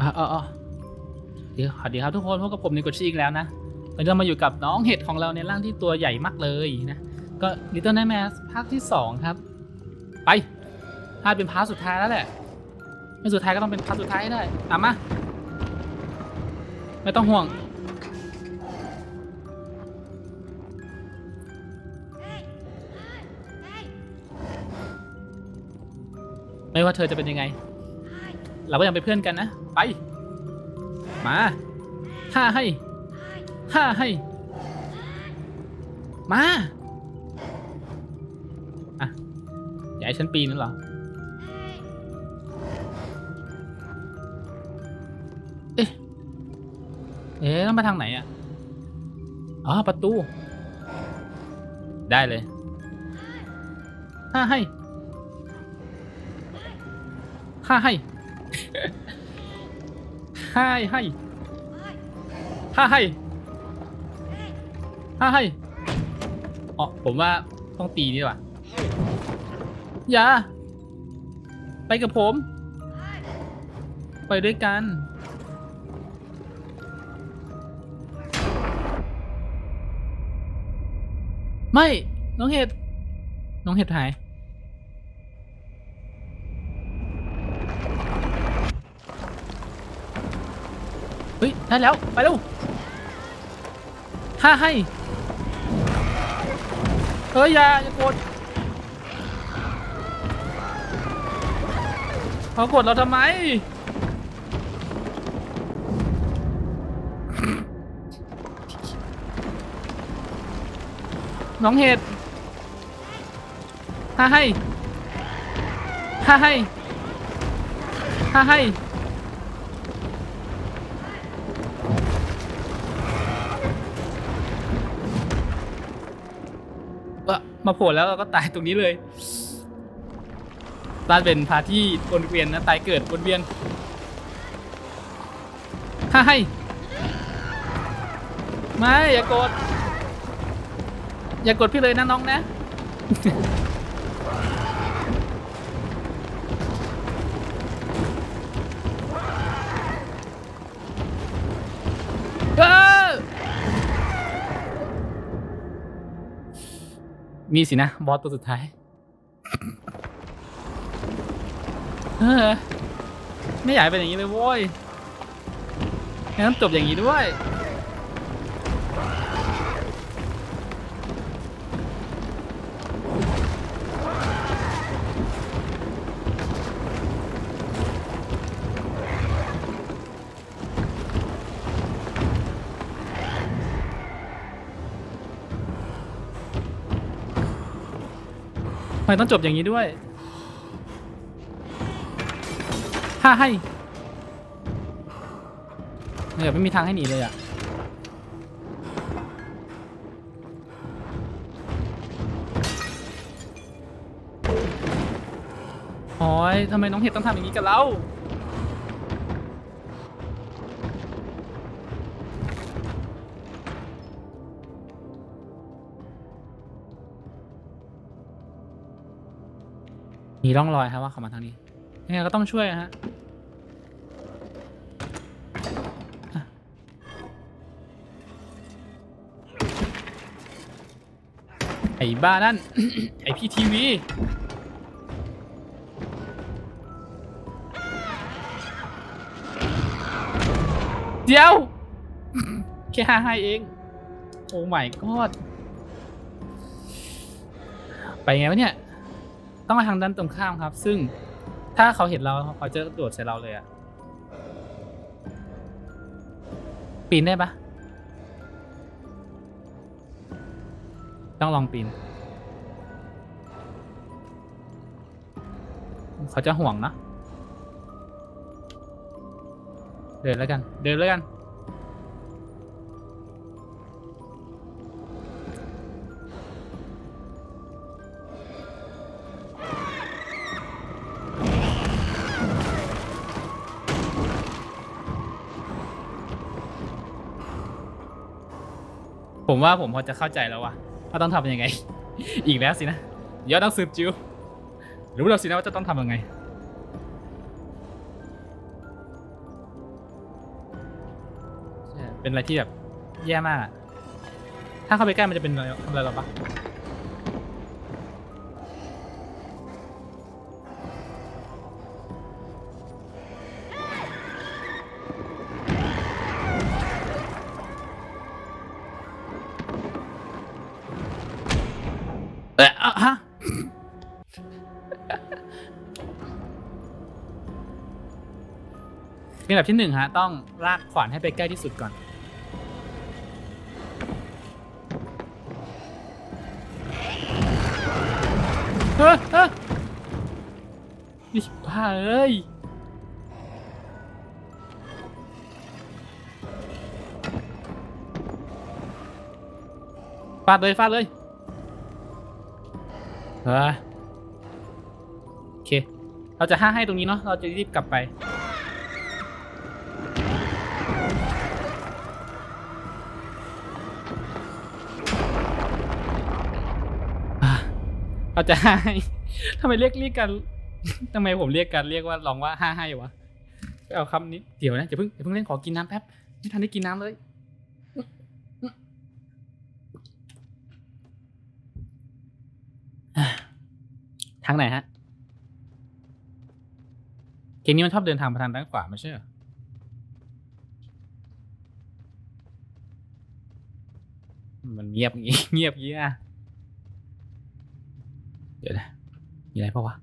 อ๋ออ๋อเดี๋ยวสวัสดีครับทุกคนพบกับผมในกดชีอีกแล้วนะวันนี้เรามาอยู่กับน้องเห็ดของเราในร่างที่ตัวใหญ่มากเลยนะ ก็ Little Nightmares ภาคที่ 2 ครับ ไปพาดเป็นพาร์ทสุดท้ายแล้วแหละ ไม่สุดท้ายก็ต้องเป็นพาร์ทสุดท้ายให้ได้ตามมา ไม่ต้องห่วง ไม่ว่าเธอจะเป็นยังไง เราก็ยังเป็นเพื่อนกันนะ ไป มาห้าให้ห้าให้ มา อะอย่าให้ฉันปีนนั่นเหรอ เอ๊ะ เอ๊ะต้องไปทางไหนอะ อ๋อ ประตู ได้เลยห้าให้ห้าให้ ห้ให้ห้าให้ห้าให้อ๋อผมว่าต้องตีนี่ว่ะอย่า ไปกับผม ไปด้วยกัน ไม่ น้องเห็ด น้องเห็ดหาย เฮ้ยได้แล้ว ไปเร็วห้าให้เฮ้ยอย่าอย่ากดเขากดเราทำไม น้องเห็ดห้าให้ห้าให้ห้าให้ มาโผล่แล้วเราก็ตายตรงนี้เลยตาเป็นพาที่วนเวียนนะตายเกิดวนเวียนฮ่าให้ไม่อย่ากด อย่ากดพี่เลยนะน้องนะ มีสินะ บอสตัวสุดท้ายเออไม่อยากให้เป็นอย่างนี้เลยโว้ยงั้นจบอย่างนี้ด้วย ทำไมต้องจบอย่างนี้ด้วยฮ่าให้เดี๋ยวไม่มีทางให้หนีเลยอะโอ้ยทำไมน้องเห็ดต้องทำอย่างนี้กับเรา มีร่องรอยครับว่าเขามาทางนี้ยังไงก็ต้องช่วยฮะไอ้บ้านั่น ไอ้พี่ทีวีเดี๋ยว แค่ห้าให้เอง โอ้ไม่กอดไปไงวะเนี่ย ต้องมาทางด้านตรงข้ามครับ ซึ่งถ้าเขาเห็นเราเขาจะโดดใส่เราเลยอะปีนได้ปะต้องลองปีน เขาจะห่วงนะ เดินแล้วกัน เดินแล้วกัน ผมว่าผมพอจะเข้าใจแล้วว่ะว่าต้องทำยังไง อีกแล้วสินะ เดี๋ยวต้องสืบจิ้วรู้แล้วสินะว่าจะต้องทำยังไง เป็นอะไรที่แบบแย่มากถ้าเข้าไปใกล้มันจะเป็นอะไรทำอะไรหรอปะ เอะอะฮะ เป็นแบบที่หนึ่งฮะ ต้องลากขวานให้ไปใกล้ที่สุดก่อน เฮ้ยเฮ้ยนี่บ้าเอ้ย ฟาดเลยฟาดเลย เฮ้ยโอเค เราจะห้าให้ตรงนี้เนาะ เราจะรีบกลับไป เราจะห้าให้ทำไมเรียกเรียกกันทำไมผมเรียกกันเรียกว่าลองว่าห้าให้วะ เอาคำนี้ เดี๋ยวนะอย่าเพิ่งอย่าเพิ่งเล่นขอกินน้ำแป๊บ ไม่ทันได้กินน้ำเลยอะ ทางไหนฮะเกมนี้มันชอบเดินทางไปทางด้านขวาไม่ใช่เหรอมันเงียบงี้เงียบงี้อะเดี๋ยวนะมีอะไรเปล่าวะ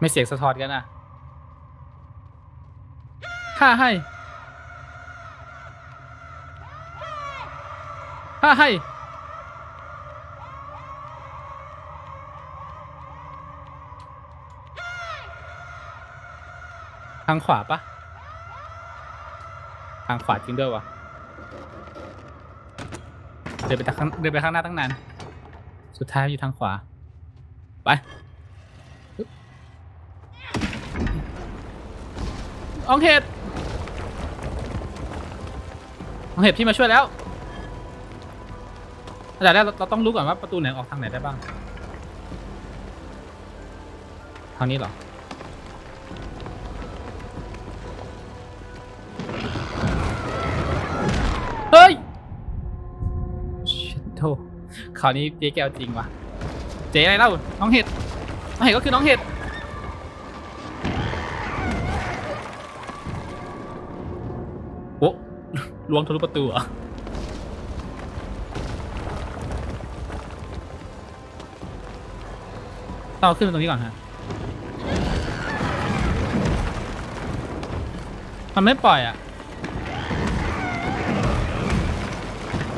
ไม่เสียงสะท้อนกันอะห้าให้ห้าให้ทางขวาปะทางขวาจริงด้วยวะเดินไปทางเดินไปข้างหน้าตั้งนาน สุดท้ายอยู่ทางขวา ไป อองเห็ดอองเห็ดพี่มาช่วยแล้วแต่แรกเราเราต้องรู้ก่อนว่าประตูไหนออกทางไหนได้บ้าง ทางนี้เหรอ เฮ้ยชิโธคราวนี้เจ๊แกวจริงว่ะ เจ๊อะไรเล่า น้องเห็ด น้องเห็ดก็คือน้องเห็ด ล้วงทะลุประตูเหรอต้องเอาขึ้นตรงนี้ก่อนฮะ มันไม่ปล่อยอะ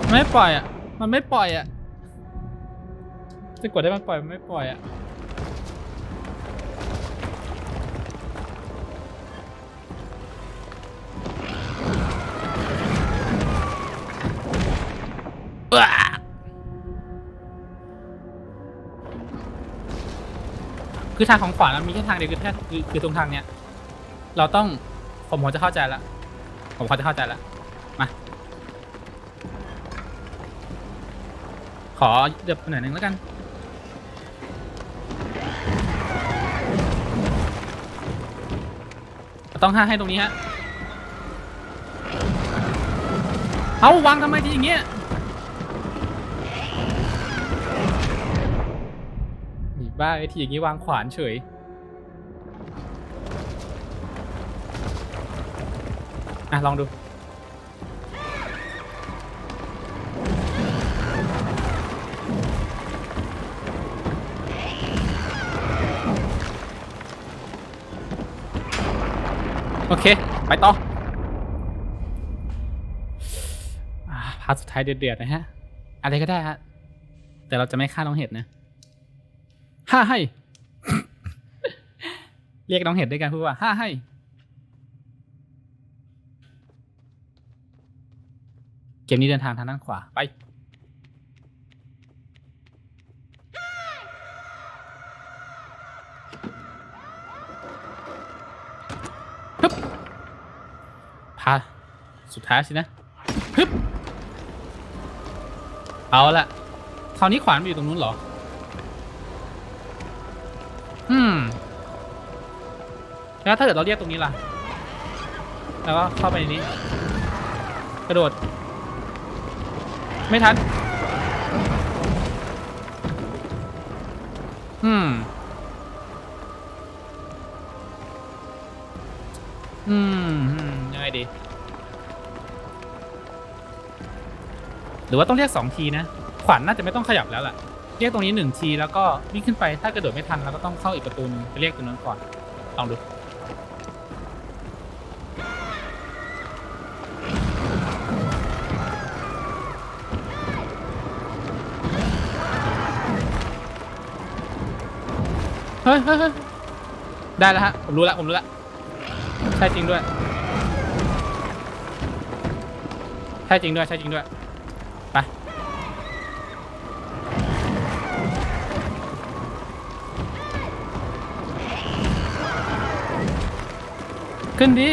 มันไม่ปล่อยอะ มันไม่ปล่อยอะจะกดได้มันปล่อยมันไม่ปล่อยอะ คือทางของขวามันมีแค่ทางเดียวคือแค่คือคือตรงทางเนี้ย เราต้องผมพอจะเข้าใจแล้วผมพอจะเข้าใจแล้วมา ขอเดือบหน่อยหนึ่งแล้วกัน ต้องห้าให้ตรงนี้ฮะ เอาวางทำไมทีอย่างเงี้ยนี่ บ้าไอ้ทีอย่างงี้วางขวานเฉย อะ ลองดู โอเค ไปต่ออ่าพาร์ทสุดท้ายเดือดๆนะฮะ อะไรก็ได้ฮะ แต่เราจะไม่ฆ่าน้องเห็ดนะ ห้าให้ เรียกน้องเห็ดด้วยกันพูดว่าห้าให้ เกมนี้เดินทางทางด้านขวา ไป ฮึบพา สุดท้ายสินะ ฮึบ เอาละคราวนี้ขวานมันอยู่ตรงนู้นเหรอ อืม แล้วถ้าเกิดเราเรียกตรงนี้ล่ะ แล้วก็เข้าไปในนี้ กระโดด ไม่ทัน อืม อืมยังไงดี หรือว่าต้องเรียกสองทีนะ ขวัญน่าจะไม่ต้องขยับแล้วล่ะ เรียกตรงนี้หนึ่งทีแล้วก็วิ่งขึ้นไปถ้ากระโดดไม่ทันเราก็ต้องเข้าอีกประตูนึงไปเรียกตรงนั้นก่อนลองดูเฮ้ยได้แล้วฮะผมรู้แล้วผมรู้แล้วใช่จริงด้วยใช่จริงด้วยใช่จริงด้วย ขึ้นดี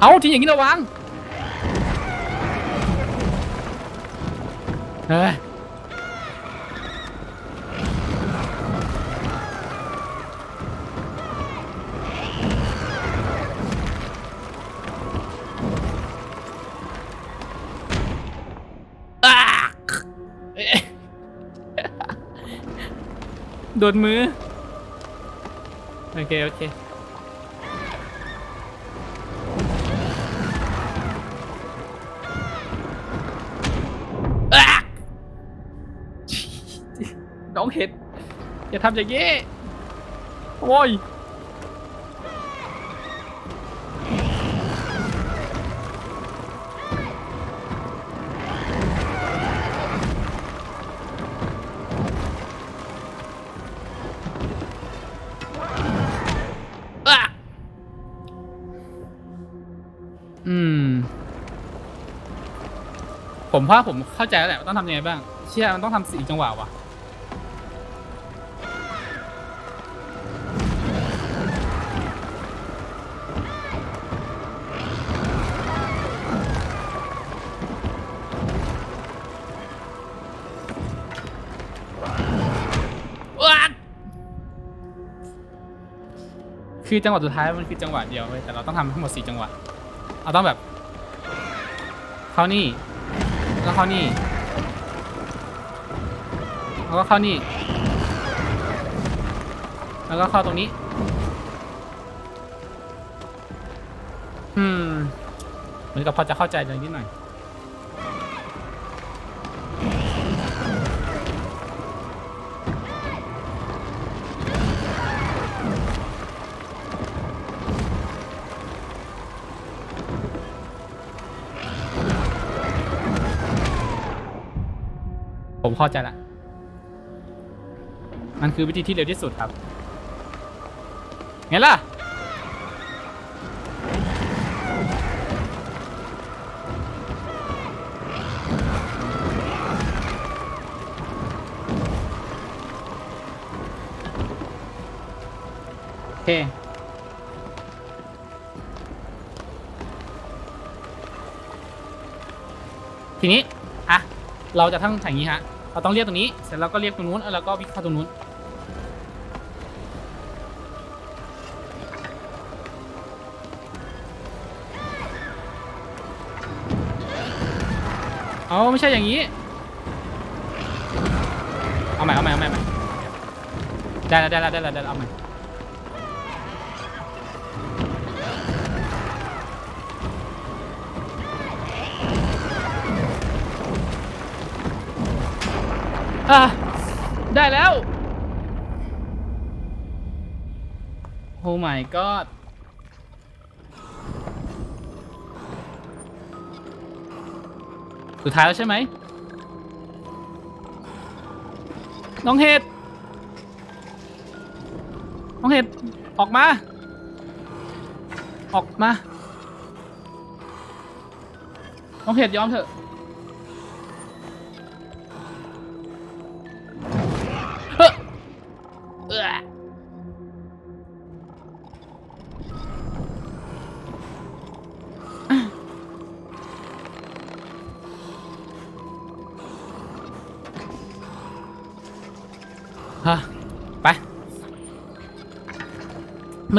เอาทีอย่างนี้ระวังเฮ้ยอะโดนมือ โอเค โอเคอะน้องเห็ด อย่าทำอย่างนี้ โอ้ย อืม ผมว่าผมเข้าใจแล้วแหละว่าต้องทำยังไงบ้าง เชื่อมันต้องทำสี่จังหวะว่ะว้าคือจังหวะสุดท้ายมันคือจังหวะเดียวเว้ยแต่เราต้องทำทั้งหมดสี่จังหวะ เอาต้องแบบ เข้านี่ แล้วเข้านี่ แล้วก็เข้านี่ แล้วก็เข้าตรงนี้ อืม เหมือนกับพอจะเข้าใจเลยนิดหน่อย เข้าใจละ มันคือวิธีที่เร็วที่สุดครับไงล่ะ โอเค ทีนี้ อะ เราจะทั้งอย่างนี้ฮะ เราต้องเรียกตรงนี้ เสร็จแล้วก็เรียกตรงนู้นแล้วก็วิ่งเข้าตรงนู้น เอาไม่ใช่อย่างนี้ เอาใหม่เอาใหม่เอาใหม่เอาใหม่ได้แล้วได้แล้วได้แล้วได้แล้วเอาใหม่ อะได้แล้ว โอ้ my god สุดท้ายแล้วใช่ไหม น้องเห็ด น้องเห็ด ออกมา ออกมา น้องเห็ดยอมเถอะ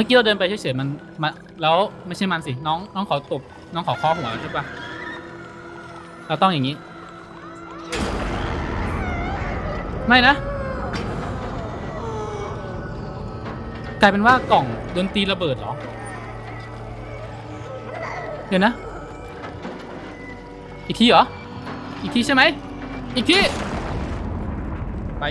มื่อกี้เราเดินไปเฉยๆมันมาแล้วไม่ใช่มันสิ น้องน้องขอตบน้องขอข้อหัวใช่ปะเราต้องอย่างนี้ ไม่นะ กลายเป็นว่ากล่องดนตรีระเบิดเหรอ เดี๋ยวนะ อีกทีเหรอ อีกทีใช่ไหม อีกที ไป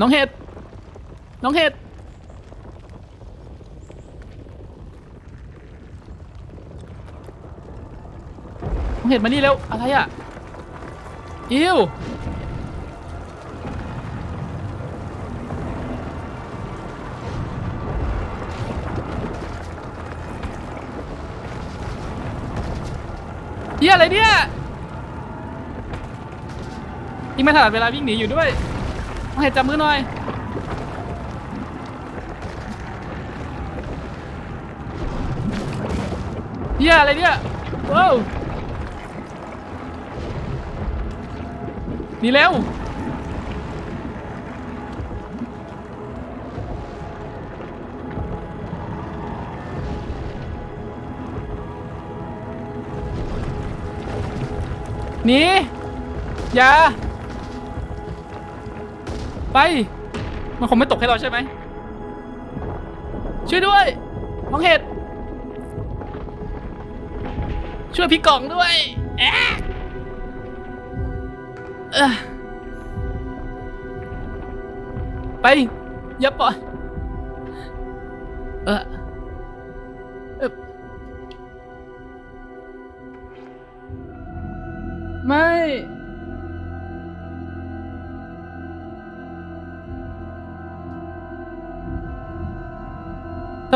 น้องเห็ด น้องเห็ด น้องเห็ดมานี่เร็วอะไรอะ อิวเฮียอะไรเนี่ยยิงไม่ถนัดเวลาวิ่งหนีอยู่ด้วย เห็ดจับมือหน่อย เฮียอะไรเนี่ยว้าวหนีเร็วหนีอย่า ไป มันคงไม่ตกให้เราใช่ไหมช่วยด้วยน้องเห็ด ช่วยพี่กล่องด้วยแอะเอ้อไปอย่าปล่อยเออเอ่อไม่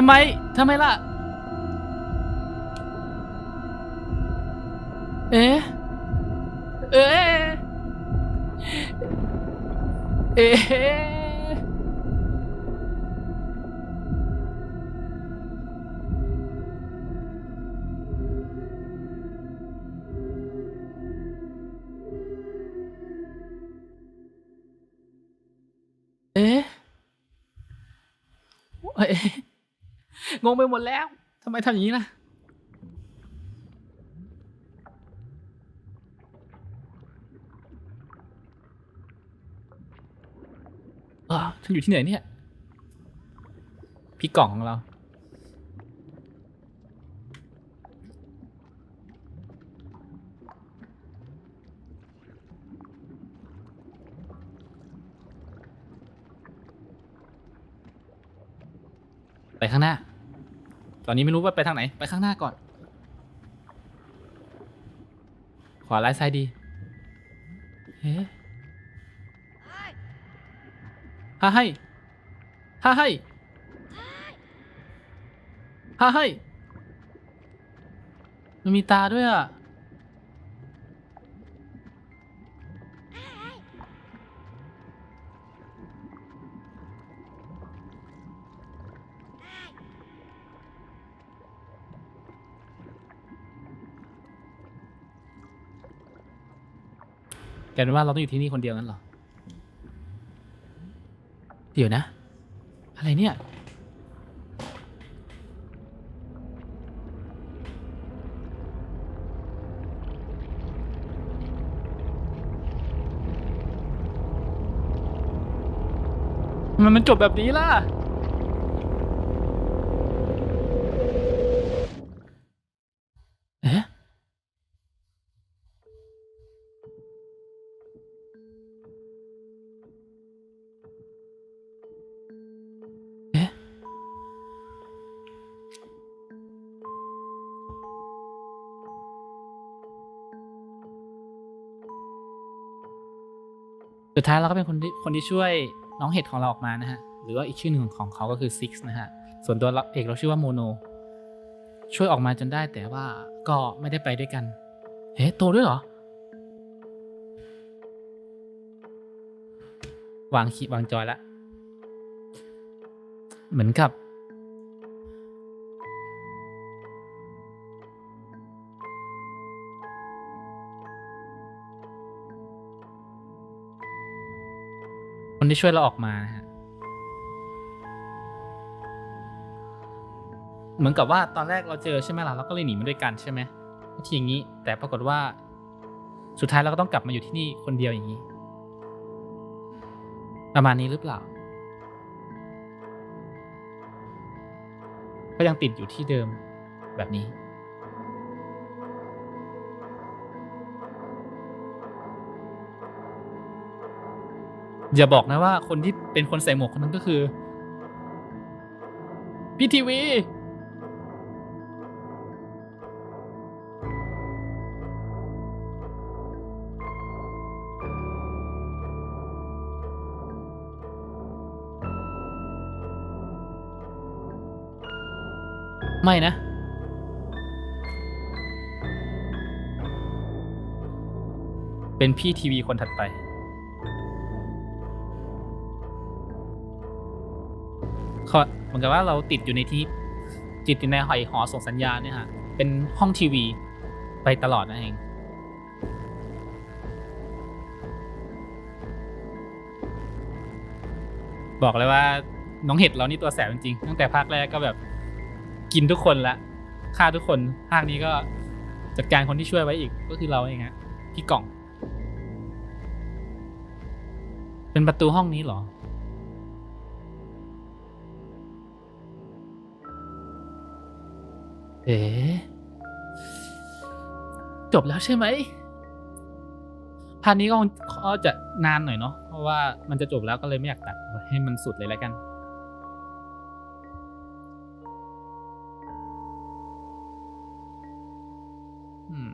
ำไมทำไมล่ะ เอ๊ะ เอ๊ะ เอ๊ะ เอ๊ะเอ๊ะ งงไปหมดแล้วทำไมทำอย่างนี้ล่ะเออฉันอยู่ที่ไหนเนี่ยพี่กล่องของเราไปข้างหน้า ตอนนี้ไม่รู้ว่าไปทางไหน ไปข้างหน้าก่อน ขวาร้ายซ้ายดี เฮ้ฮ่าให้ฮ่าให้ฮ่าให้มันมีตาด้วยอะ แกนว่าเราต้องอยู่ที่นี่คนเดียวงั้นเหรอ เดี๋ยวนะ อะไรเนี่ยมันมันจบแบบนี้ล่ะ สุดท้ายเราก็เป็นคนที่คนที่ช่วยน้องเห็ดของเราออกมานะฮะ หรือว่าอีกชื่อหนึ่งของเขาก็คือ Six นะฮะ ส่วนตัวเราเอกเราชื่อว่าโมโน ช่วยออกมาจนได้แต่ว่าก็ไม่ได้ไปด้วยกัน เฮ้โตด้วยเหรอ วางขีวางจอยละ เหมือนกับ ที่ช่วยเราออกมานะฮะเหมือนกับว่าตอนแรกเราเจอใช่ไหมล่ะเราก็เลยหนีมาด้วยกันใช่ไหมทีอย่างนี้ แต่ปรากฏว่าสุดท้ายเราก็ต้องกลับมาอยู่ที่นี่คนเดียวอย่างนี้ ประมาณนี้หรือเปล่า ก็ยังติดอยู่ที่เดิมแบบนี้ อย่าบอกนะว่าคนที่เป็นคนใส่หมวกคนนั้นก็คือ พี่ทีวี ไม่นะ เป็นพี่ทีวีคนถัดไป เหมือนกับว่าเราติดอยู่ในที่ติดอยู่ในหอยหอส่งสัญญาณเนี่ยฮะเป็นห้องทีวีไปตลอดนั่นเองบอกเลยว่าน้องเห็ดเรานี่ตัวแสบจริงๆตั้งแต่ภาคแรกก็แบบกินทุกคนละฆ่าทุกคนภาคนี้ก็จัดการคนที่ช่วยไว้อีกก็คือเราเองฮะพี่กล่อง เป็นประตูห้องนี้เหรอ เอ๋จบแล้วใช่ไหมพาร์ทนี้ก็ก็จะนานหน่อยเนาะเพราะว่ามันจะจบแล้วก็เลยไม่อยากตัดให้มันสุดเลยแล้วกัน อืม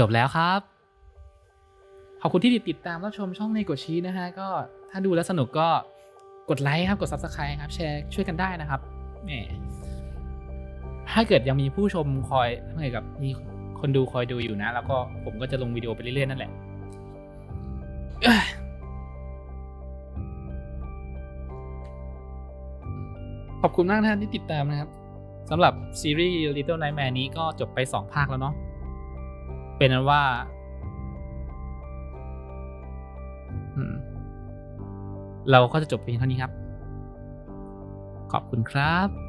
จบแล้วครับ ขอบคุณที่ติดตามรับชมช่องในกดชีนะฮะ ก็ถ้าดูแล้วสนุกก็กดไลค์ครับ กด Subscribe ครับ แชร์ช่วยกันได้นะครับแหมถ้าเกิดยังมีผู้ชมคอยเมือนกับมีคนดูคอยดูอยู่นะ แล้วก็ผมก็จะลงวิดีโอไปเรื่อยๆ นั่นแหละขอบคุณมากนะที่ติดตามนะครับสำหรับซีรีส์ Little Nightmare นี้ก็จบไป 2 ภาคแล้วเนาะ เป็นนั้นว่าเราก็จะจบเพียงเท่านี้ครับ ขอบคุณครับ